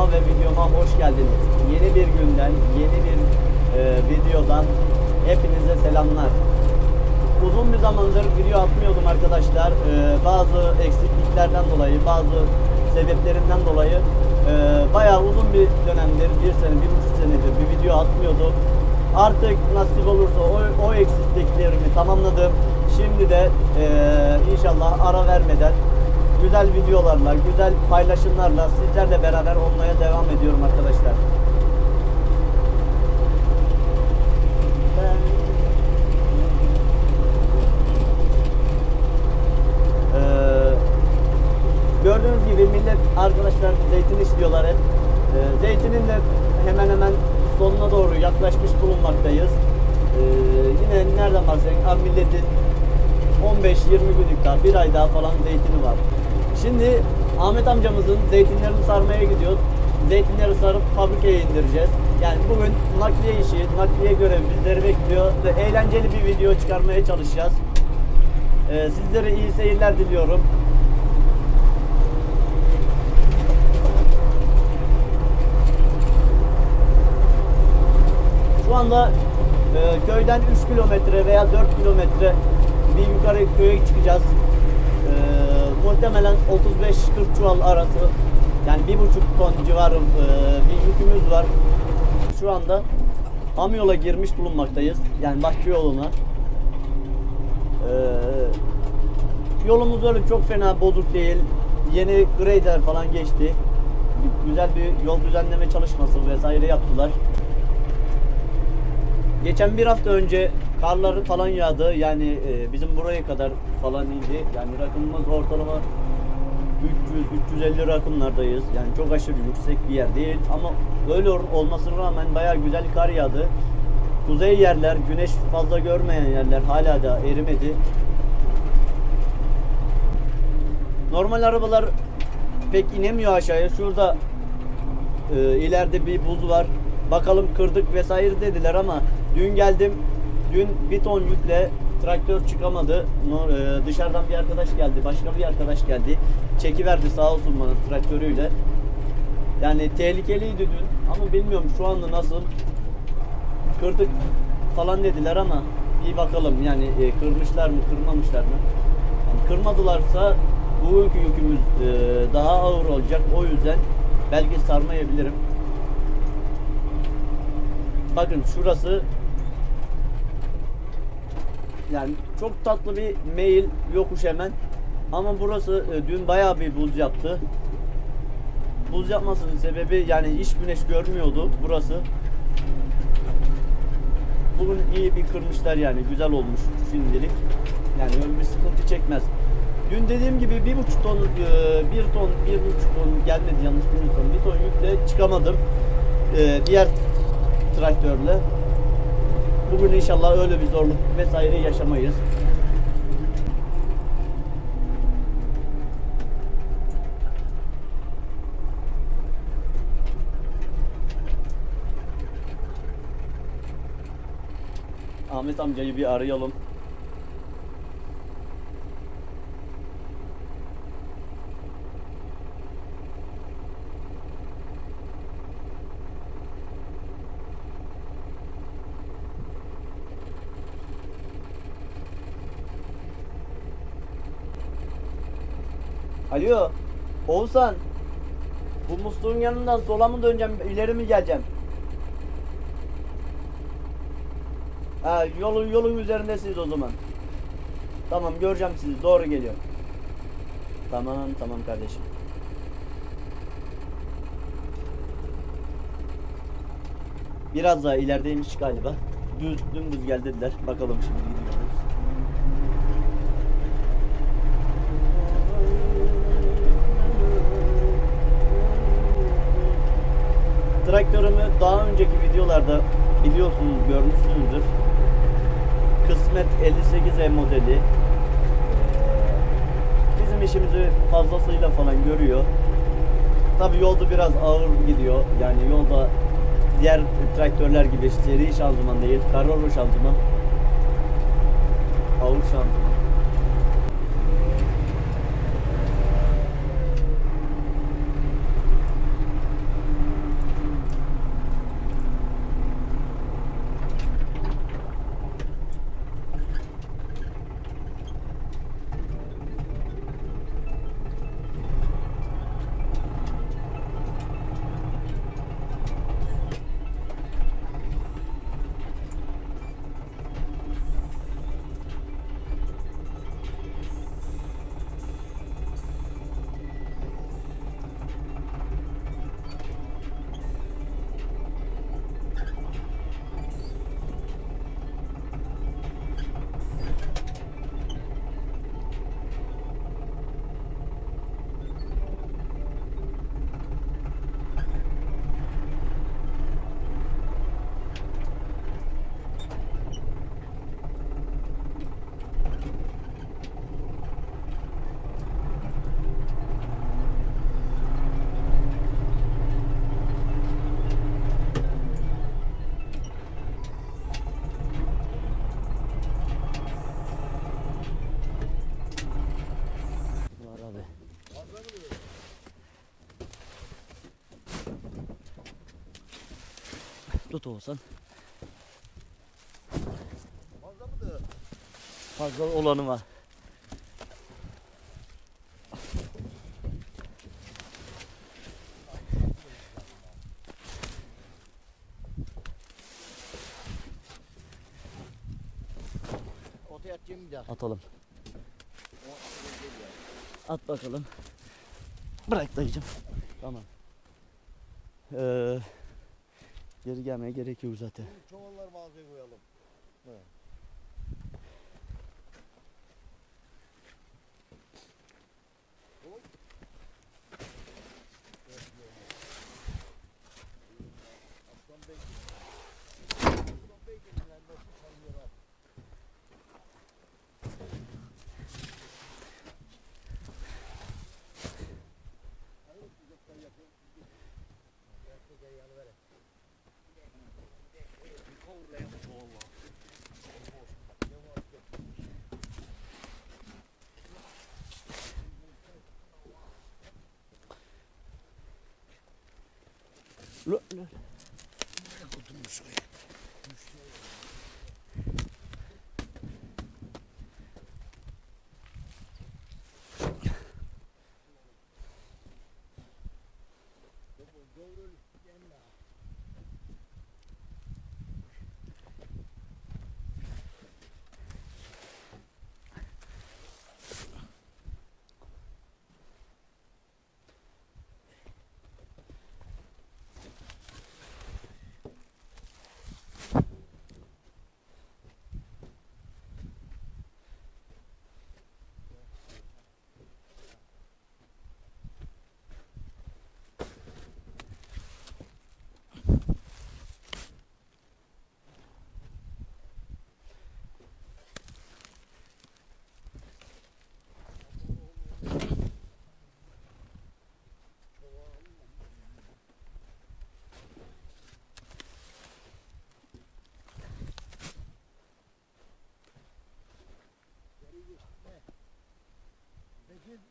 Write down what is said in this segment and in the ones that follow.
kanalıma ve videoma hoş geldiniz. Yeni bir günden, yeni bir e, videodan hepinize selamlar. Uzun bir zamandır video atmıyordum arkadaşlar. E, bazı eksikliklerden dolayı, bazı sebeplerinden dolayı e, bayağı uzun bir dönemdir, bir sene, bir buçuk senedir bir video atmıyordum. Artık nasip olursa o, o eksikliklerimi tamamladım. Şimdi de e, inşallah ara vermeden güzel videolarla, güzel paylaşımlarla sizlerle beraber olmaya devam ediyorum arkadaşlar. Ben... Ee, gördüğünüz gibi millet arkadaşlar zeytin istiyorlar hep. Ee, zeytinin de hemen hemen sonuna doğru yaklaşmış bulunmaktayız. Ee, yine nereden bahsedeyim? Abi milletin 15-20 günlük daha, bir ay daha falan zeytini var. Şimdi Ahmet amcamızın zeytinlerini sarmaya gidiyoruz. Zeytinleri sarıp fabrikaya indireceğiz. Yani bugün nakliye işi, nakliye görevi bizleri bekliyor. Eğlenceli bir video çıkarmaya çalışacağız. Ee, sizlere iyi seyirler diliyorum. Şu anda e, köyden 3 kilometre veya 4 kilometre bir yukarı köye çıkacağız. Muhtemelen 35-40 çuval arası yani bir buçuk ton civarı e, bir yükümüz var. Şu anda Amyol'a girmiş bulunmaktayız. Yani Bahçe yoluna. E, yolumuz öyle çok fena bozuk değil. Yeni grader falan geçti. Güzel bir yol düzenleme çalışması vesaire yaptılar. Geçen bir hafta önce karlar falan yağdı. Yani e, bizim buraya kadar falan indi. Yani rakımımız ortalama 300-350 rakımlardayız. Yani çok aşırı yüksek bir yer değil. Ama öyle ol- olmasına rağmen bayağı güzel kar yağdı. Kuzey yerler, güneş fazla görmeyen yerler hala da erimedi. Normal arabalar pek inemiyor aşağıya. Şurada e, ileride bir buz var. Bakalım kırdık vesaire dediler ama dün geldim. Dün bir ton yükle traktör çıkamadı. E, dışarıdan bir arkadaş geldi. Başka bir arkadaş geldi. Çekiverdi sağ olsun bana traktörüyle. Yani tehlikeliydi dün ama bilmiyorum şu anda nasıl. Kırdık falan dediler ama bir bakalım yani e, kırmışlar mı kırmamışlar mı? Yani kırmadılarsa bugünkü yükümüz e, daha ağır olacak. O yüzden belki sarmayabilirim. Bakın şurası yani çok tatlı bir mail yokuş hemen. Ama burası e, dün bayağı bir buz yaptı. Buz yapmasının sebebi yani hiç güneş görmüyordu burası. Bugün iyi bir kırmışlar yani güzel olmuş şimdilik. Yani öyle bir sıkıntı çekmez. Dün dediğim gibi bir buçuk ton, e, bir ton, bir buçuk ton gelmedi yanlış bilmiyorsam. Bir ton yükle çıkamadım. E, diğer traktörle. Bugün inşallah öyle bir zorluk vesaire yaşamayız. Ahmet amcayı bir arayalım. Alo. Oğuzhan. Bu musluğun yanından sola mı döneceğim, ileri mi geleceğim? Ha, yolun yolun üzerindesiniz o zaman. Tamam göreceğim sizi. Doğru geliyor. Tamam tamam kardeşim. Biraz daha ilerideymiş galiba. Düz dümdüz gel. Bakalım şimdi gidiyoruz. Traktörümü daha önceki videolarda biliyorsunuz görmüşsünüzdür. Kısmet 58E modeli. Ee, Bizim işimizi fazlasıyla falan görüyor. Tabi yolda biraz ağır gidiyor. Yani yolda diğer traktörler gibi seri şanzıman değil, kararlı şanzıman. Ağır şanzıman. Olsan. Fazla mıdır? Fazla olanı var. Ortaya atacağım bir daha. Atalım. At bakalım. Bırak dayıcım. Tamam. Ee, geri gelmeye gerek yok zaten. Bu çuvallar mağazaya koyalım. Oy.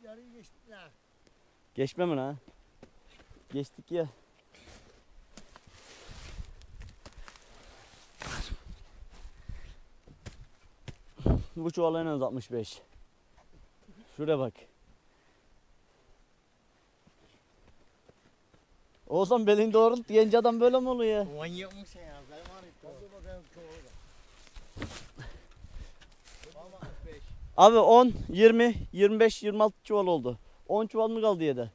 Yarıyı geçtik ya. Geçme mi lan? Geçtik ya. Bu çuval en az 65. Şuraya bak. Oğuzhan belini doğrult genç adam böyle mi oluyor? Manyak mısın ya? Ben var ya. Hadi bakalım çuvalı da. Ama 65. Abi 10, 20, 25, 26 çuval oldu. 10 çuval mı kaldı?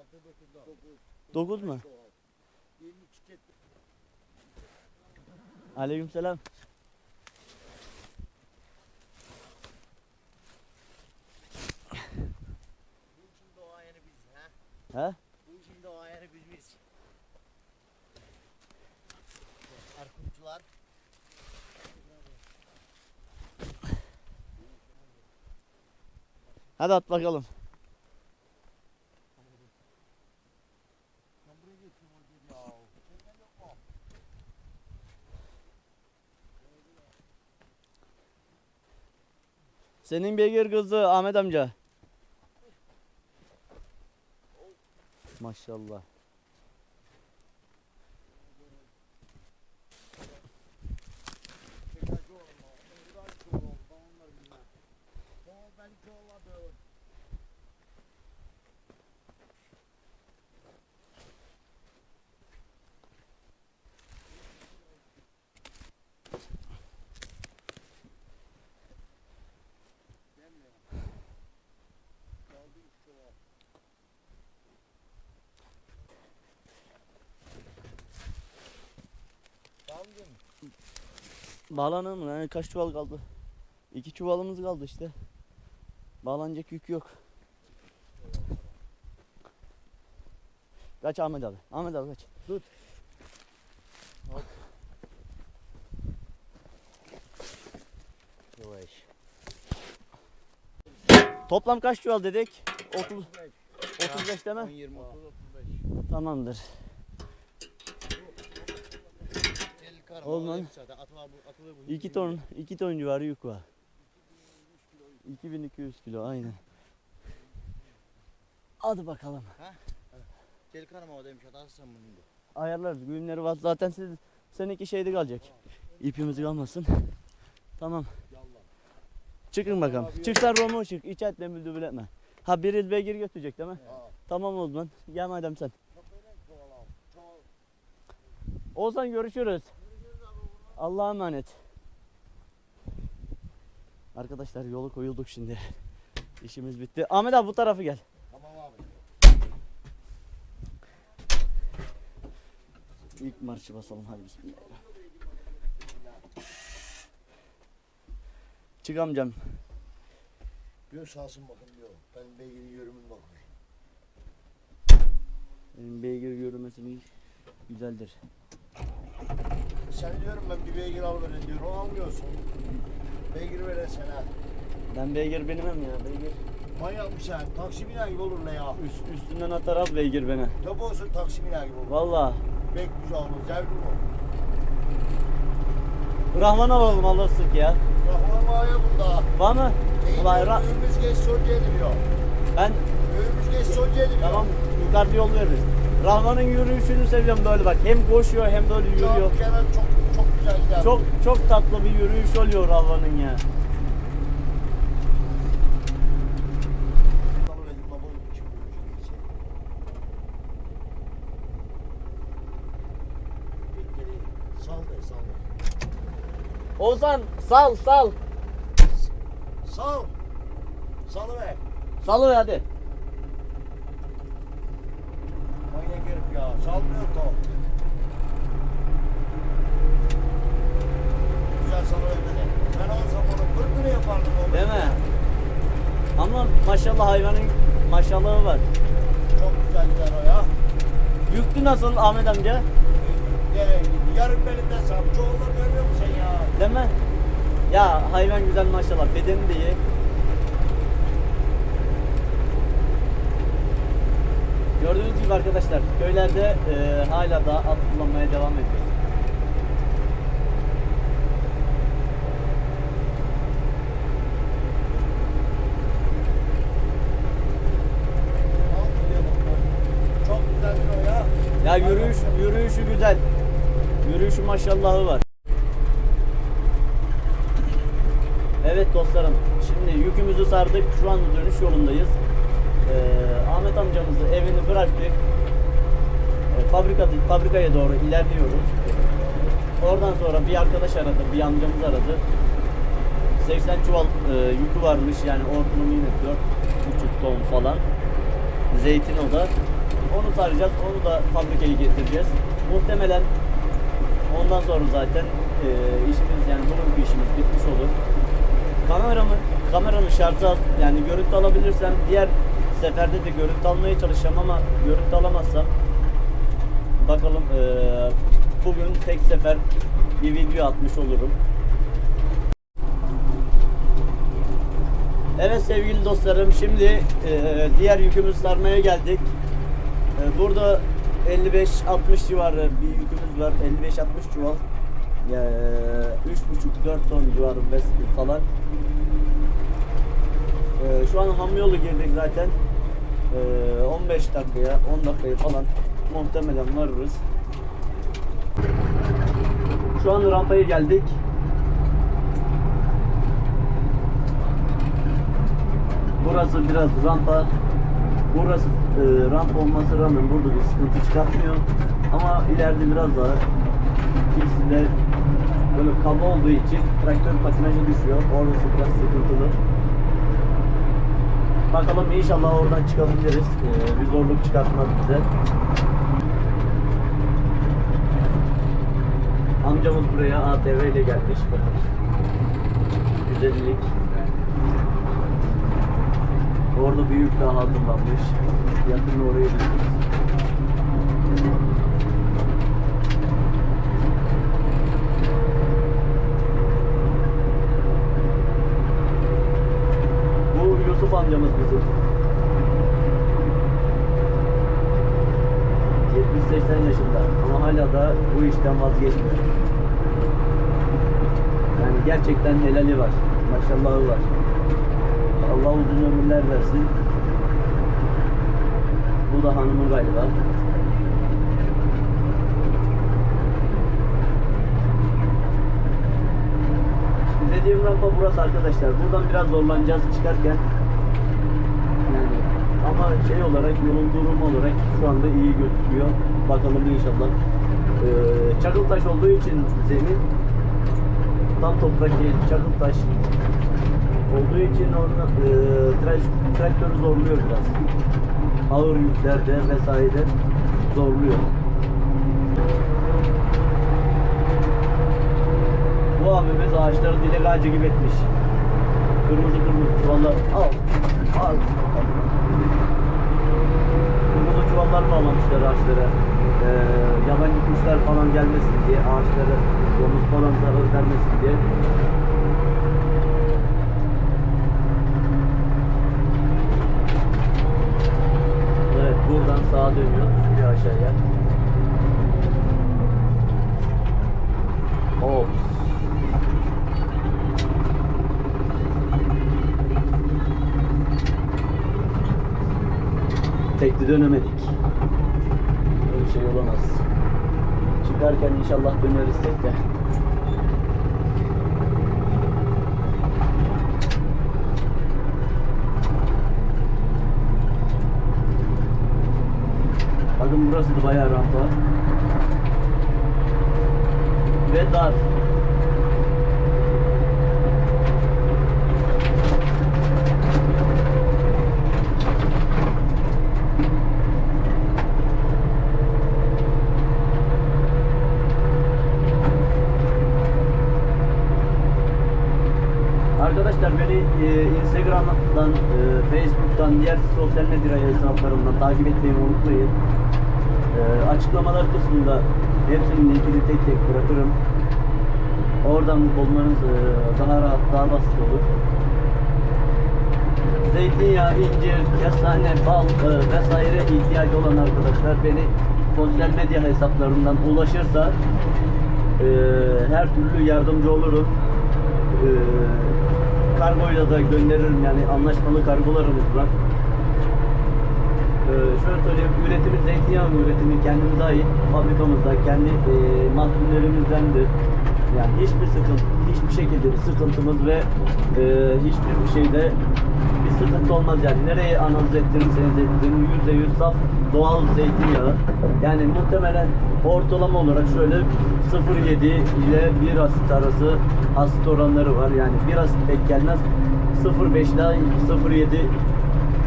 6 9 9 mu? 22 çiçek. Aleykümselam. Bu işin doğayanı biz ha. He? Hadi at bakalım. Senin beygir kızı Ahmet amca. Maşallah. Tekrar çoğalma. Tekrar çoğalma. Ben onları bilmem. Mı? Bağlanır mı lan? Kaç çuval kaldı? İki çuvalımız kaldı işte. Bağlanacak yük yok. Kaç Ahmet abi. Ahmet abi kaç. Yavaş. Toplam kaç çuval dedik? 30, 35. 35 deme. 20, 30, 35. Tamamdır. Bu. 2 ton, 2 ton civarı yük var. 2200 kilo aynen. Hadi bakalım. Karama o demiş hatası sen bunun. ayarlarız. Güğümleri var. Zaten siz seninki şeyde kalacak. İpimiz kalmasın. Tamam. Yallah. Çıkın bakalım. Abi, Çık sen Romo çık. İç et demir dübül etme. Ha bir beygir götürecek değil mi? Ha. Tamam o zaman. Gel madem sen. Oğuzhan görüşürüz. Allah'a emanet. Arkadaşlar yolu koyulduk şimdi. İşimiz bitti. Ahmet abi bu tarafa gel. Tamam abi. İlk marşı basalım hadi bismillah. Çık amcam. Diyor sağsın bakın diyor. Ben beygiri yürümün bakın. Benim beygir yürümesini güzeldir. Sen diyorum ben bir beygir al verin diyor. O almıyorsun. Beygir veren sana. Ben beygir benim ya beygir. Manyak mı sen? Taksi biner gibi olur ne ya? Üst, üstünden atar al beygir beni. Tabi olsun taksi biner gibi olur. Valla. Bek güzel olur. Zevkli bu. Rahman alalım alırsın ya. Rahman Mağaya bunda. Var mı? Ulan Ra- Öğümüz geç son gelmiyor. ben Öğümüz geç son gelmiyor. tamam yukarıda yol veririz. Rahman'ın yürüyüşünü seviyorum böyle bak. Hem koşuyor hem böyle yürüyor. Çok Kenan çok çok. Çok çok tatlı bir yürüyüş oluyor Rahman'ın ya. Ozan sal sal. Sal. Salı ver. Salı hadi. Manyak herif ya. Salmıyor ko. Güzel salı ver beni. Ben olsam onu fırtını yapardım o. Değil mi? Ama maşallah hayvanın maşallahı var. Çok güzel gider o ya. Yüklü nasıl Ahmet amca? Nereye gitti? Yarın belinde sap. Çoğunla görmüyor musun sen ya? Değil mi? Ya hayvan güzel maşallah. Bedeni de iyi. Gördüğünüz gibi arkadaşlar köylerde e, hala da at kullanmaya devam ediyoruz. Al gidiyor bak. Çok güzeldir o ya. Yürüyüş yürüyüşü güzel. Yürüyüşü maşallahı var. Evet dostlarım, şimdi yükümüzü sardık. Şu anda dönüş yolundayız. Ee, Ahmet amcamızı evini bıraktık. Ee, fabrika, fabrikaya doğru ilerliyoruz. Oradan sonra bir arkadaş aradı, bir amcamız aradı. 80 çuval e, yükü varmış yani ortalama yine 4,5 ton falan. Zeytin o da. Onu saracağız, onu da fabrikaya getireceğiz. Muhtemelen ondan sonra zaten e, işimiz yani bugünkü işimiz bitmiş olur. Kameramın, kameranın şarjı az. Yani görüntü alabilirsem diğer seferde de görüntü almaya çalışacağım ama görüntü alamazsam bakalım e, bugün tek sefer bir video atmış olurum. Evet sevgili dostlarım şimdi e, diğer yükümüzü sarmaya geldik. E, burada 55-60 civarı bir yükümüz var. 55-60 çuval. Ya, 3,5-4 ton civarı falan. E, şu an ham yolu girdik zaten. E, 15 dakikaya 10 dakikaya falan muhtemelen varırız. Şu an rampaya geldik. Burası biraz rampa. Burası e, ramp olması rağmen burada bir sıkıntı çıkartmıyor. Ama ileride biraz daha ikisi de böyle kaba olduğu için traktör patinaja düşüyor. Orası biraz sıkıntılı. Bakalım inşallah oradan çıkabiliriz. E, bir zorluk çıkartmaz bize. Amcamız buraya ATV ile gelmiş. Güzellik. Orada büyük daha hazırlanmış. Yakında oraya gidiyoruz. Bu Yusuf amcamız bizim. 70-80 yaşında ama hala da bu işten vazgeçmiyor. Yani gerçekten helali var. Maşallahı var. Allah uzun ömürler versin. Bu da hanımın galiba. Dediğim rampa burası arkadaşlar. Buradan biraz zorlanacağız çıkarken. Yani ama şey olarak yolun durumu olarak şu anda iyi gözüküyor. Bakalım inşallah. Ee, çakıltaş olduğu için zemin tam toprak değil, çakıltaş olduğu için onun e, tra- traktörü zorluyor biraz. Ağır yüklerde vesaire zorluyor. Bu abimiz ağaçları dilek ağacı gibi etmiş. Kırmızı kırmızı çuvallar. Al. Al. Kırmızı çuvallar bağlamışlar ağaçlara. Ee, yabancı kuşlar falan gelmesin diye ağaçlara domuz falan zarar vermesin diye. Evet buradan sağa dönüyoruz. Şuraya aşağıya. Ops. Tekli dönemedik. Böyle şey olamaz. Çıkarken inşallah döneriz tekte. Bakın burası da bayağı rampa. Ve dar. Arkadaşlar beni e, Instagram'dan, e, Facebook'tan, diğer sosyal medya hesaplarımdan takip etmeyi unutmayın. E, açıklamalar kısmında hepsinin linkini tek tek bırakırım. Oradan bulmanız e, daha rahat, daha basit olur. Zeytinyağı, incir, kestane, bal e, vesaire ihtiyacı olan arkadaşlar beni sosyal medya hesaplarından ulaşırsa e, her türlü yardımcı olurum. E, kargoyla da gönderirim yani anlaşmalı kargolarımız var. Şöyle söyleyeyim, üretimi zeytinyağı üretimi kendimize ait fabrikamızda, kendi e, mahsullerimizdendir. Yani hiçbir sıkıntı, hiçbir şekilde bir sıkıntımız ve e, hiçbir şeyde bir sıkıntı olmaz yani. Nereye analiz ettirirseniz ettirin, yüzde yüz saf doğal zeytinyağı. Yani muhtemelen ortalama olarak şöyle 0.7 ile 1 asit arası asit oranları var. Yani 1 asit pek gelmez. 0.5 ile 0.7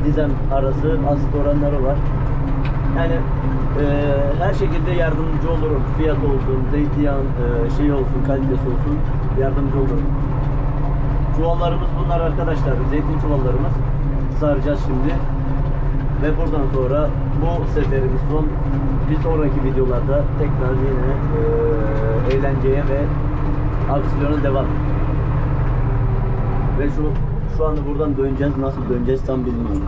dizem arası asit oranları var. Yani e, her şekilde yardımcı olurum. Fiyat olsun, zeytinyağın e, şeyi olsun, kalitesi olsun yardımcı olurum. Çuvallarımız bunlar arkadaşlar. Zeytin çuvallarımız. Saracağız şimdi. Ve buradan sonra bu seferimiz son. Bir sonraki videolarda tekrar yine e, eğlenceye ve aksiyona devam. Ve şu şu anda buradan döneceğiz. Nasıl döneceğiz tam bilmiyorum.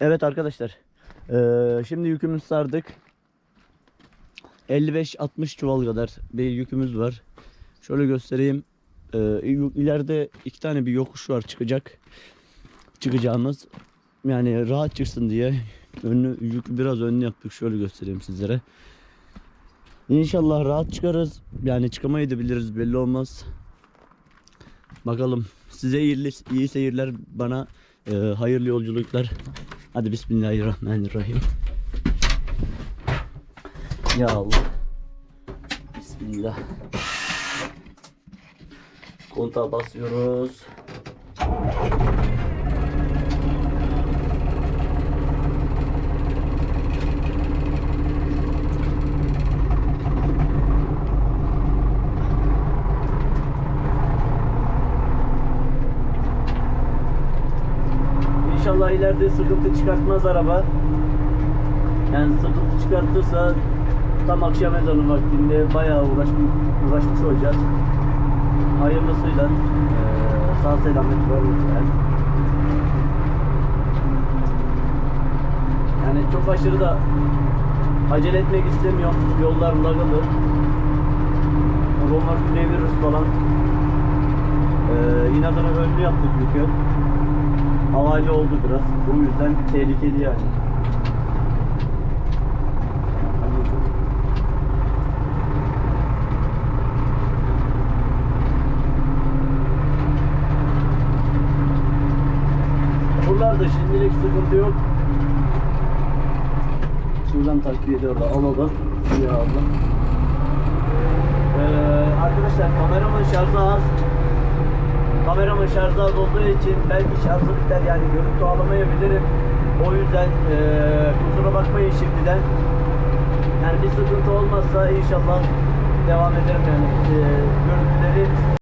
Evet arkadaşlar. eee, şimdi yükümüzü sardık. 55-60 çuval kadar bir yükümüz var. Şöyle göstereyim. Eee, ileride iki tane bir yokuş var çıkacak. Çıkacağımız. Yani rahat çıksın diye önü yükü biraz önlü yaptık. Şöyle göstereyim sizlere. İnşallah rahat çıkarız. Yani çıkamayı da biliriz belli olmaz. Bakalım size iyi, iyi seyirler bana e, hayırlı yolculuklar. Hadi Bismillahirrahmanirrahim. Ya Allah. Bismillah. Kontağa basıyoruz. İnşallah ileride sıkıntı çıkartmaz araba. Yani sıkıntı çıkartırsa tam akşam ezanı vaktinde bayağı uğraşmış, uğraşmış olacağız. Hayırlısıyla eee sağ selamet varırız yani. Yani çok aşırı da acele etmek istemiyorum. Yollar lagalı. Romarkı deviririz falan. Eee inadına önlü yaptık yükü. Havayla oldu biraz. Bu yüzden tehlikeli yani. Buralarda şimdilik sıkıntı yok. Şuradan takviye orada alalım. Şuraya aldım. Ee, arkadaşlar kameramın şarjı az. Kameramın şarjı az olduğu için belki şarjı biter yani görüntü alamayabilirim. O yüzden eee kusura bakmayın şimdiden. Yani bir sıkıntı olmazsa inşallah devam ederim yani. Eee görüntüleri